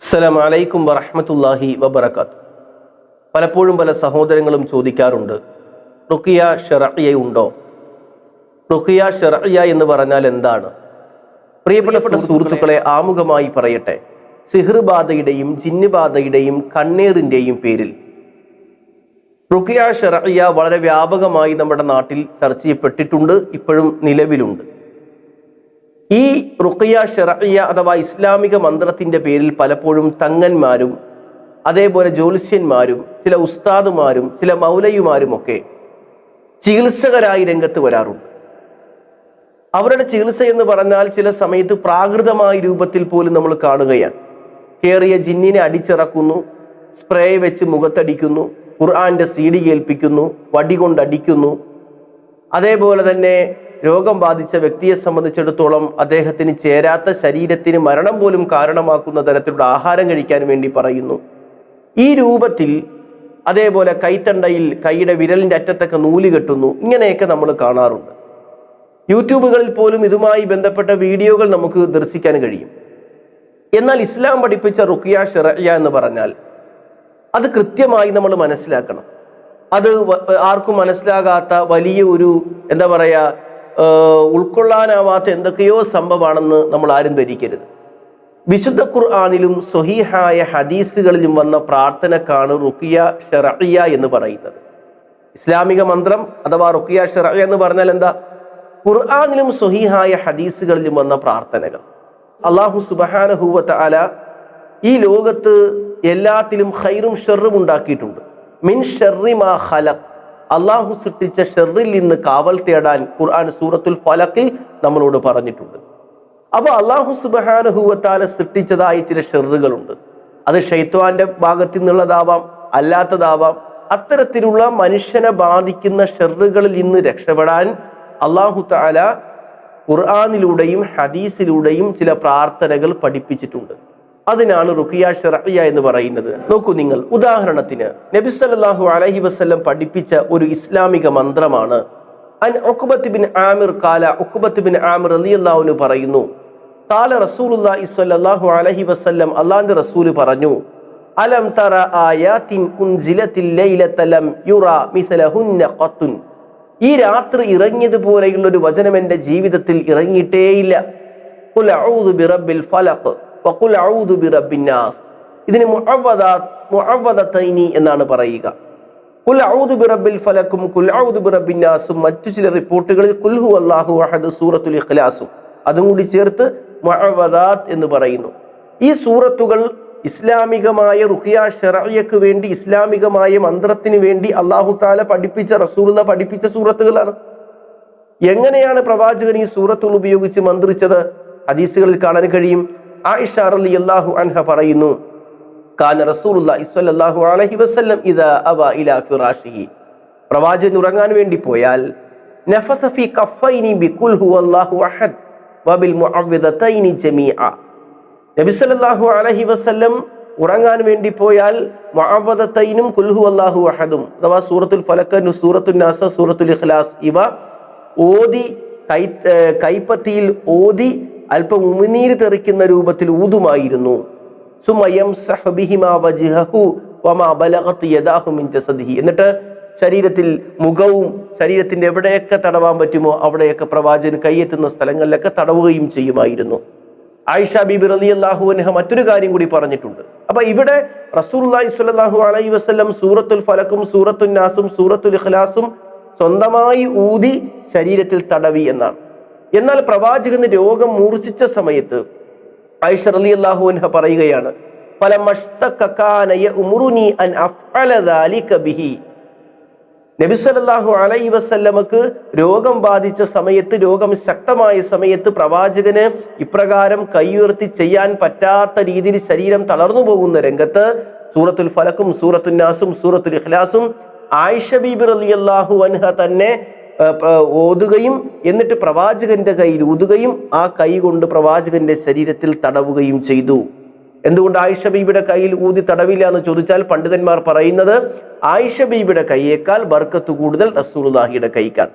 അസ്സലാം അലൈക്കും വറഹമത്തല്ലാഹി വബർക്കാത്ത് പലപ്പോഴും പല സഹോദരങ്ങളും ചോദിക്കാറുണ്ട് റുക്കിയ ഷെറിയ ഉണ്ടോ? റുക്കിയ ഷെറിയ എന്ന് പറഞ്ഞാൽ എന്താണ്? പ്രിയപ്പെട്ട സുഹൃത്തുക്കളെ ആമുഖമായി പറയട്ടെ സിഹിർ ജിന്നുബാധയുടെയും കണ്ണേറിന്റെയും ബാധയുടെയും കണ്ണീറിന്റെയും പേരിൽ. റുക്കിയ ഷെറിയ വളരെ വ്യാപകമായി നമ്മുടെ നാട്ടിൽ ചർച്ച ചെയ്യപ്പെട്ടിട്ടുണ്ട് ഇപ്പോഴും നിലവിലുണ്ട്. ഈ റുഖിയ ഷെറിയ അഥവാ ഇസ്ലാമിക മന്ത്രത്തിന്റെ പേരിൽ പലപ്പോഴും തങ്ങന്മാരും അതേപോലെ ജ്യോത്സ്യന്മാരും ചില ഉസ്താദുമാരും ചില മൗലയുമാരുമൊക്കെ ചികിത്സകരായി രംഗത്ത് വരാറുണ്ട്. അവരുടെ ചികിത്സ എന്ന് പറഞ്ഞാൽ ചില സമയത്ത് പ്രാകൃതമായ രൂപത്തിൽ പോലും നമ്മൾ കാണുകയാണ്. കയറിയ ജിന്നിനെ അടിച്ചിറക്കുന്നു സ്പ്രേ വെച്ച് മുഖത്തടിക്കുന്നു ഖുർആന്റെ സീഡി കേൾപ്പിക്കുന്നു വടി കൊണ്ട് അടിക്കുന്നു അതേപോലെ തന്നെ രോഗം ബാധിച്ച വ്യക്തിയെ സംബന്ധിച്ചിടത്തോളം അദ്ദേഹത്തിന് ചേരാത്ത ശരീരത്തിന് മരണം പോലും കാരണമാക്കുന്ന തരത്തിലുള്ള ആഹാരം കഴിക്കാൻ വേണ്ടി പറയുന്നു. ഈ രൂപത്തിൽ അതേപോലെ കൈത്തണ്ടയിൽ കൈയുടെ വിരലിന്റെ അറ്റത്തൊക്കെ നൂൽ കെട്ടുന്നു. ഇങ്ങനെയൊക്കെ നമ്മൾ കാണാറുണ്ട്. യൂട്യൂബുകളിൽ പോലും ഇതുമായി ബന്ധപ്പെട്ട വീഡിയോകൾ നമുക്ക് ദർശിക്കാൻ കഴിയും. എന്നാൽ ഇസ്ലാം പഠിപ്പിച്ച റുക്കിയ ഷെറയ്യ എന്ന് പറഞ്ഞാൽ അത് കൃത്യമായി നമ്മൾ മനസ്സിലാക്കണം. അത് ആർക്കും മനസ്സിലാകാത്ത വലിയ ഒരു എന്താ പറയുക ഉൾക്കൊള്ളാനാവാത്ത എന്തൊക്കെയോ സംഭവമാണെന്ന് നമ്മൾ ആരും ധരിക്കരുത്. വിശുദ്ധ ഖുർആാനിലും സ്വഹീഹായ ഹദീസുകളിലും വന്ന പ്രാർത്ഥനക്കാണ് റുക്കിയ ഷറിയ എന്ന് പറയുന്നത്. ഇസ്ലാമിക മന്ത്രം അഥവാ റുക്കിയ ഷറിയ എന്ന് പറഞ്ഞാൽ എന്താ? ഖുർആാനിലും സ്വഹീഹായ ഹദീസുകളിലും വന്ന പ്രാർത്ഥനകൾ. അള്ളാഹു സുബഹാനഹൂവത്ത് അല ഈ ലോകത്ത് എല്ലാത്തിലും ഖൈറും ഷെറും ഉണ്ടാക്കിയിട്ടുണ്ട്. മിൻ ഷെറി മാ ഖലഖ്. അള്ളാഹു സൃഷ്ടിച്ച ഷെറിൽ നിന്ന് കാവൽ തേടാൻ ഖുർആൻ സൂറത്തുൽ ഫലക്കിൽ നമ്മളോട് പറഞ്ഞിട്ടുണ്ട്. അപ്പോൾ അള്ളാഹു സുബാനുഹൂവത്താല സൃഷ്ടിച്ചതായി ചില ഷെറുകളുണ്ട്. അത് ഷെയ്ത്വാന്റെ ഭാഗത്തു നിന്നുള്ളതാവാം അല്ലാത്തതാവാം. അത്തരത്തിലുള്ള മനുഷ്യനെ ബാധിക്കുന്ന ഷെറുകളിൽ നിന്ന് രക്ഷപ്പെടാൻ അള്ളാഹു താല ഖുർആാനിലൂടെയും ഹദീസിലൂടെയും ചില പ്രാർത്ഥനകൾ പഠിപ്പിച്ചിട്ടുണ്ട്. അതിനാണ് റുഖിയ ഷെറിയ എന്ന് പറയുന്നത്. നോക്കൂ നിങ്ങൾ ഉദാഹരണത്തിന് നബി സല്ലല്ലാഹു അലൈഹി വസല്ലം പഠിപ്പിച്ച ഒരു ഇസ്ലാമിക മന്ത്രമാണ്. അൻ ഒക്കുബത്ത് ബിൻ ആമിർ കാല ഒക്കുബത്ത് ബിൻ ആമിർ റളിയല്ലാഹു പറയുന്നു കാല റസൂലുള്ളാഹി സ്വല്ലല്ലാഹു അലൈഹി വസല്ലം അള്ളാഹിന്റെ റസൂൽ പറഞ്ഞു അലം തറ ആയാത്തിൻ ഉൻസിലത്തിൽ ലൈലത്തലം യുറ മിഥലഹുന്ന ഖത്തുൻ. ഈ രാത്രി ഇറങ്ങിയതുപോലെയുള്ള ഒരു വചനം എന്റെ ജീവിതത്തിൽ ഇറങ്ങിയിട്ടേയില്ല. ഖുൽ ബിറബ്ബിൽ ഫലഖ്. ഇതിന് എന്നാണ് പറയുക. കുൽ ഔദു ബിറബ്ബിൽ ഫലക്കും കുൽ മറ്റു ചില റിപ്പോർട്ടുകളിൽ കുൽഹു അല്ലാഹു അഹദ് സൂറത്തുൽ ഇഖ്ലാസും. അതും കൂടി ചേർത്ത് എന്ന് പറയുന്നു. ഈ സൂറത്തുകൾ ഇസ്ലാമികമായ റുഖിയ ഷെറയ്യക്ക് വേണ്ടി ഇസ്ലാമികമായ മന്ത്രത്തിന് വേണ്ടി അള്ളാഹു താല പഠിപ്പിച്ച റസൂലുള്ള പഠിപ്പിച്ച സൂറത്തുകളാണ്. എങ്ങനെയാണ് പ്രവാചകൻ ഈ സൂറത്തുകൾ ഉപയോഗിച്ച് മന്ത്രിച്ചത്? ഹദീസുകളിൽ കാണാൻ കഴിയും. ആയിഷ റളി അള്ളാഹു അൻഹ പറയുന്നു കാന റസൂലുള്ളാഹി സ്വല്ലല്ലാഹു അലൈഹി വസല്ലം ഇദാ അവ ഇലാ ഫിറാഷിഹി. പ്രവാചകൻ ഉറങ്ങാൻ വേണ്ടി പോയാൽ നഫസ ഫി കഫൈനി ബികുൽ ഹുവല്ലാഹു അഹദ് വബിൽ മുഅവ്വിദതൈനി ജമീഅ. നബി സല്ലല്ലാഹു അലൈഹി വസല്ലം ഉറങ്ങാൻ വേണ്ടി പോയാൽ മുഅവ്വദതൈനും കുൽഹു അല്ലാഹു അഹദും അഥവാ സൂറത്തുൽ ഫലക്ക് സൂറത്തുൽ നാസ സൂറത്തുൽ ഇഖ്ലാസ് ഇവ ഓതി കൈ കൈപ്പത്തിയിൽ ഓതി അല്പം ഉമിനീര് തെറിക്കുന്ന രൂപത്തിൽ ഊതുമായിരുന്നു. എന്നിട്ട് ശരീരത്തിൽ മുഖവും ശരീരത്തിന്റെ എവിടെയൊക്കെ തടവാൻ പറ്റുമോ അവിടെയൊക്കെ പ്രവാചകൻ കൈയെത്തുന്ന സ്ഥലങ്ങളിലൊക്കെ തടവുകയും ചെയ്യുമായിരുന്നു. ആയിഷ ബിബി റളിയല്ലാഹു അൻഹ മറ്റൊരു കാര്യം കൂടി പറഞ്ഞിട്ടുണ്ട്. അപ്പൊ ഇവിടെ റസൂലുള്ളാഹി സ്വല്ലല്ലാഹു അലൈഹി വസ്ലം സൂറത്തുൽ ഫലക്കും സൂറത്തുൽ നാസും സൂറത്തുൽ ഇഖ്ലാസും സ്വന്തമായി ഊതി ശരീരത്തിൽ തടവി എന്നാണ്. എന്നാൽ പ്രവാചകന് രോഗം മൂർച്ഛിച്ച സമയത്ത് ആയിഷ അലി അൻഹ പറയുകയാണ് പല അലൈ നബി സല്ലല്ലാഹു അലൈഹി വസല്ലമക്ക് രോഗം ബാധിച്ച സമയത്ത് രോഗം ശക്തമായ സമയത്ത് പ്രവാചകന് ഇപ്രകാരം കൈയുയർത്തി ചെയ്യാൻ പറ്റാത്ത രീതിയിൽ ശരീരം തളർന്നു പോകുന്ന രംഗത്ത് സൂറത്തുൽ ഫലക്കും സൂറത്തുൽ നാസും സൂറത്തുൽ ഇഖ്ലാസും ആയിഷ ബീബി റളിയല്ലാഹു അൻഹ തന്നെ ഓതുകയും എന്നിട്ട് പ്രവാചകന്റെ കയ്യിൽ ഊതുകയും ആ കൈ കൊണ്ട് പ്രവാചകന്റെ ശരീരത്തിൽ തടവുകയും ചെയ്തു. എന്തുകൊണ്ട് ആയിഷ ബീബിയുടെ കയ്യിൽ ഊതി തടവില്ല എന്ന് ചോദിച്ചാൽ പണ്ഡിതന്മാർ പറയുന്നത് ആയിഷ ബീബിയുടെ കൈയേക്കാൾ ബർക്കത്ത് കൂടുതൽ റസൂലുള്ളാഹിയുടെ കൈക്കാണ്.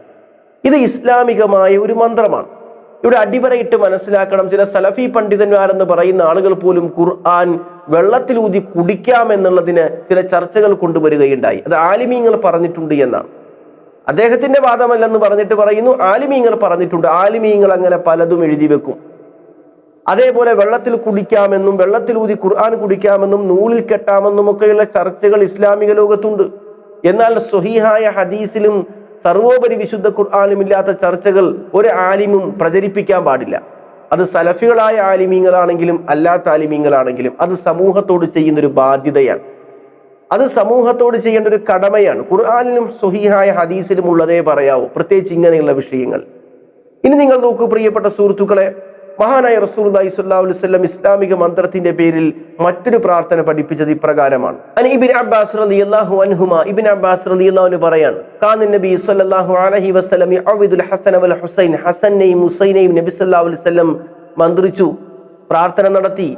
ഇത് ഇസ്ലാമികമായ ഒരു മന്ത്രമാണ്. ഇവിടെ അടിവരയിട്ട് മനസ്സിലാക്കണം ചില സലഫി പണ്ഡിതന്മാരെന്ന് പറയുന്ന ആളുകൾ പോലും ഖുർആൻ വെള്ളത്തിലൂതി കുടിക്കാമെന്നുള്ളതിന് ചില ചർച്ചകൾ കൊണ്ടുവരികയുണ്ടായി. അത് ആലിമീങ്ങൾ പറഞ്ഞിട്ടുണ്ട് എന്നാണ്. അദ്ദേഹത്തിന്റെ വാദമല്ലെന്ന് പറഞ്ഞിട്ട് പറയുന്നു. ആലിമീങ്ങൾ പറഞ്ഞിട്ടുണ്ട്. ആലിമീങ്ങൾ അങ്ങനെ പലതും എഴുതി വെക്കും. അതേപോലെ വെള്ളത്തിൽ കുടിക്കാമെന്നും വെള്ളത്തിൽ ഊതി ഖുർആൻ കുടിക്കാമെന്നും നൂലിൽ കെട്ടാമെന്നും ഒക്കെയുള്ള ചർച്ചകൾ ഇസ്ലാമിക ലോകത്തുണ്ട്. എന്നാൽ സ്വഹീഹായ ഹദീസിലും സർവോപരി വിശുദ്ധ ഖുർആാനും ഇല്ലാത്ത ചർച്ചകൾ ഒരു ആലിമും പ്രചരിപ്പിക്കാൻ പാടില്ല. അത് സലഫികളായ ആലിമീങ്ങളാണെങ്കിലും അല്ലാത്ത ആലിമീങ്ങളാണെങ്കിലും അത് സമൂഹത്തോട് ചെയ്യുന്നൊരു ബാധ്യതയാണ്. അത് സമൂഹത്തോട് ചെയ്യേണ്ട ഒരു കടമയാണ്. ഖുർആാനിലും സ്വഹീഹായ ഹദീസിലും ഉള്ളതേ പറയാവൂ. പ്രത്യേകിച്ച് ഇങ്ങനെയുള്ള വിഷയങ്ങൾ. ഇനി നിങ്ങൾ നോക്കൂ പ്രിയപ്പെട്ട സുഹൃത്തുക്കളെ മഹാനായ റസൂൽ അലൈഹി വസല്ലം ഇസ്ലാമിക മന്ത്രത്തിന്റെ പേരിൽ മറ്റൊരു പ്രാർത്ഥന പഠിപ്പിച്ചത് ഇപ്രകാരമാണ്. അനി ഇബിൻ അബ്ബാസ് റളിയല്ലാഹു ഇബിൻ അബ്ബാസ് റളിയല്ലാഹു പറയാണ് നബി അലൈഹി ഹസന വൽ ഹുസൈൻ നബി അലൈഹി വസല്ലം മന്ത്രിച്ചു. പ്രാർത്ഥന നടത്തി.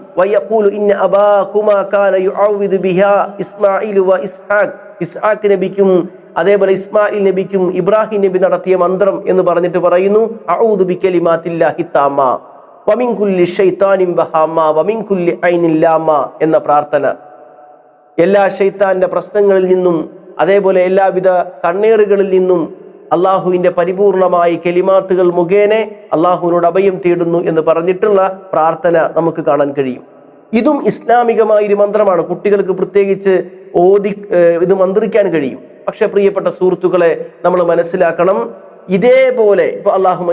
ബിഹാ ഇസ്മായിലു വ ഇസ്ഹാഖ്. ഇസ്ഹാഖ് നബിക്കും അതേപോലെ ഇസ്മായിൽ നബിക്കും ഇബ്രാഹിം നബി നടത്തിയ മന്ത്രം എന്ന് പറഞ്ഞിട്ട് പറയുന്നു അഊദു എന്ന പ്രാർത്ഥന. എല്ലാ ഷെയ്ത്താന്റെ പ്രശ്നങ്ങളിൽ നിന്നും അതേപോലെ എല്ലാവിധ കണ്ണേറുകളിൽ നിന്നും അള്ളാഹുവിന്റെ പരിപൂർണമായി കെലിമാത്തുകൾ മുഖേന അള്ളാഹുവിനോട് അഭയം തേടുന്നു എന്ന് പറഞ്ഞിട്ടുള്ള പ്രാർത്ഥന നമുക്ക് കാണാൻ കഴിയും. ഇതും ഇസ്ലാമികമായ ഒരു മന്ത്രമാണ്. കുട്ടികൾക്ക് പ്രത്യേകിച്ച് ഓതി ഇത് മന്ത്രിക്കാൻ കഴിയും. പക്ഷെ പ്രിയപ്പെട്ട സുഹൃത്തുക്കളെ നമ്മൾ മനസ്സിലാക്കണം ഇതേപോലെ ഇപ്പൊ അള്ളാഹു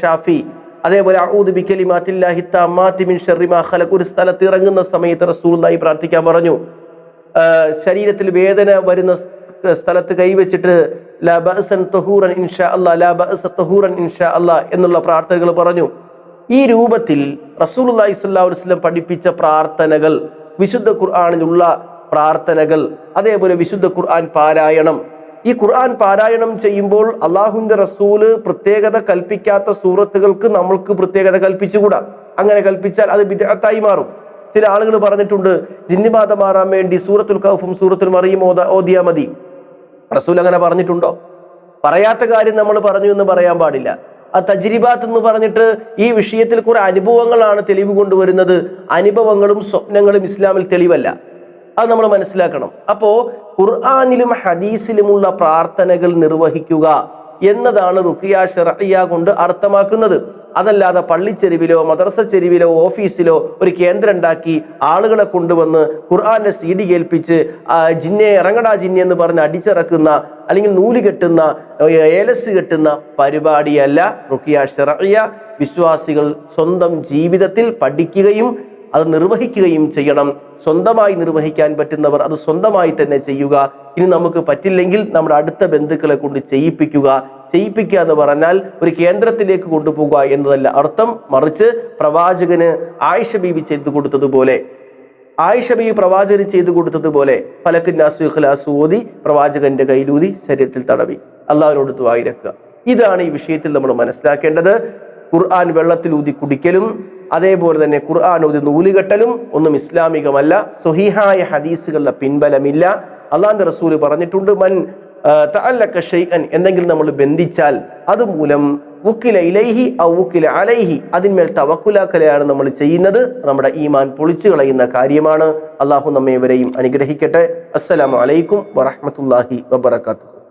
ഷാഫി അതേപോലെ ഒരു സ്ഥലത്ത് ഇറങ്ങുന്ന സമയത്ത് റസൂലുള്ളാഹി പ്രാർത്ഥിക്കാൻ പറഞ്ഞു. ശരീരത്തിൽ വേദന വരുന്ന സ്ഥലത്ത് കൈവച്ചിട്ട് തഹൂറൻ തഹൂറൻ എന്നുള്ള പ്രാർത്ഥനകൾ പറഞ്ഞു. ഈ രൂപത്തിൽ അലൈഹി വസല്ലം പഠിപ്പിച്ച പ്രാർത്ഥനകൾ വിശുദ്ധ ഖുർആാനിലുള്ള പ്രാർത്ഥനകൾ അതേപോലെ വിശുദ്ധ ഖുർആൻ പാരായണം. ഈ ഖുർആൻ പാരായണം ചെയ്യുമ്പോൾ അള്ളാഹുവിന്റെ റസൂൽ പ്രത്യേകത കൽപ്പിക്കാത്ത സൂറത്തുകൾക്ക് നമ്മൾക്ക് പ്രത്യേകത കൽപ്പിച്ചുകൂടാ. അങ്ങനെ കൽപ്പിച്ചാൽ അത് വിദഗ്ധത്തായി മാറും. ചില ആളുകൾ പറഞ്ഞിട്ടുണ്ട് ജിന്നിബാധ മാറാൻ വേണ്ടി സൂറത്തുൽ കൗഫും സൂറത്തുൽ മറിയും ഓത ഓതിയാ മതി. റസൂൽ അങ്ങനെ പറഞ്ഞിട്ടുണ്ടോ? പറയാത്ത കാര്യം നമ്മൾ പറഞ്ഞു എന്ന് പറയാൻ പാടില്ല. ആ തജ്രിബാത്ത് എന്ന് പറഞ്ഞിട്ട് ഈ വിഷയത്തിൽ കുറെ അനുഭവങ്ങളാണ് തെളിവ് കൊണ്ടുവരുന്നത്. അനുഭവങ്ങളും സ്വപ്നങ്ങളും ഇസ്ലാമിൽ തെളിവല്ല. അത് നമ്മൾ മനസ്സിലാക്കണം. അപ്പോ ഖുർആാനിലും ഹദീസിലുമുള്ള പ്രാർത്ഥനകൾ നിർവഹിക്കുക. എന്നതാണ് റുക്കിയ ഷെറിയ കൊണ്ട് അർത്ഥമാക്കുന്നത്. അതല്ലാതെ പള്ളിച്ചെരുവിലോ മദ്രസ ചെരുവിലോ ഓഫീസിലോ ഒരു കേന്ദ്രം ഉണ്ടാക്കി ആളുകളെ കൊണ്ടുവന്ന് ഖുർആാന്റെ ഡി കേൾപ്പിച്ച് ജിന്നെ ഇറങ്ങടാ ജിന്നെ എന്ന് പറഞ്ഞ് അടിച്ചിറക്കുന്ന അല്ലെങ്കിൽ നൂൽ കെട്ടുന്ന ഏലസ് കെട്ടുന്ന പരിപാടിയല്ല റുക്കിയ ഷെറിയ വിശ്വാസികൾ സ്വന്തം ജീവിതത്തിൽ പഠിക്കുകയും അത് നിർവഹിക്കുകയും ചെയ്യണം. സ്വന്തമായി നിർവഹിക്കാൻ പറ്റുന്നവർ അത് സ്വന്തമായി തന്നെ ചെയ്യുക. ഇനി നമുക്ക് പറ്റില്ലെങ്കിൽ നമ്മുടെ അടുത്ത ബന്ധുക്കളെ കൊണ്ട് ചെയ്യിപ്പിക്കുക. ചെയ്യിപ്പിക്കുക എന്ന് പറഞ്ഞാൽ ഒരു കേന്ദ്രത്തിലേക്ക് കൊണ്ടുപോകുക എന്നതല്ല അർത്ഥം. മറിച്ച് പ്രവാചകന് ആയിഷ ബീവി ചെയ്തു കൊടുത്തതുപോലെ ആയിഷ ബീവി പ്രവാചകന് ചെയ്തു കൊടുത്തതുപോലെ ഫലക്കിന്നാസു ഇഖ്ലാസു ഓതി പ്രവാചകന്റെ കയ്യിലൂതി ശരീരത്തിൽ തടവി. അള്ളാഹിനോട് ദ്വായിരക്കുക ഇതാണ് ഈ വിഷയത്തിൽ നമ്മൾ മനസ്സിലാക്കേണ്ടത്. ഖുർആൻ വെള്ളത്തിൽ ഊതി കുടിക്കലും അതേപോലെ തന്നെ ഖുർആൻ ഒരു നൂലുകെട്ടലും ഒന്നും ഇസ്ലാമികമല്ല സുഹിഹായ ഹദീസുകളുടെ പിൻബലമില്ല. അള്ളാന്റെ റസൂൽ പറഞ്ഞിട്ടുണ്ട് മൻ തഅല്ലക എന്തെങ്കിലും നമ്മൾ ബന്ധിച്ചാൽ അതുമൂലം വുക്കില ഇലൈഹി ഔ വുക്കില അലൈഹി അതിന്മേൽ തവക്കുലാക്കലയാണ് നമ്മൾ ചെയ്യുന്നത്. നമ്മുടെ ഈമാൻ പൊളിച്ചു കളയുന്ന കാര്യമാണ്. അള്ളാഹു നമ്മെ ഇവരെയും അനുഗ്രഹിക്കട്ടെ. അസ്സലാമു അലൈക്കും വബറകാതുഹു.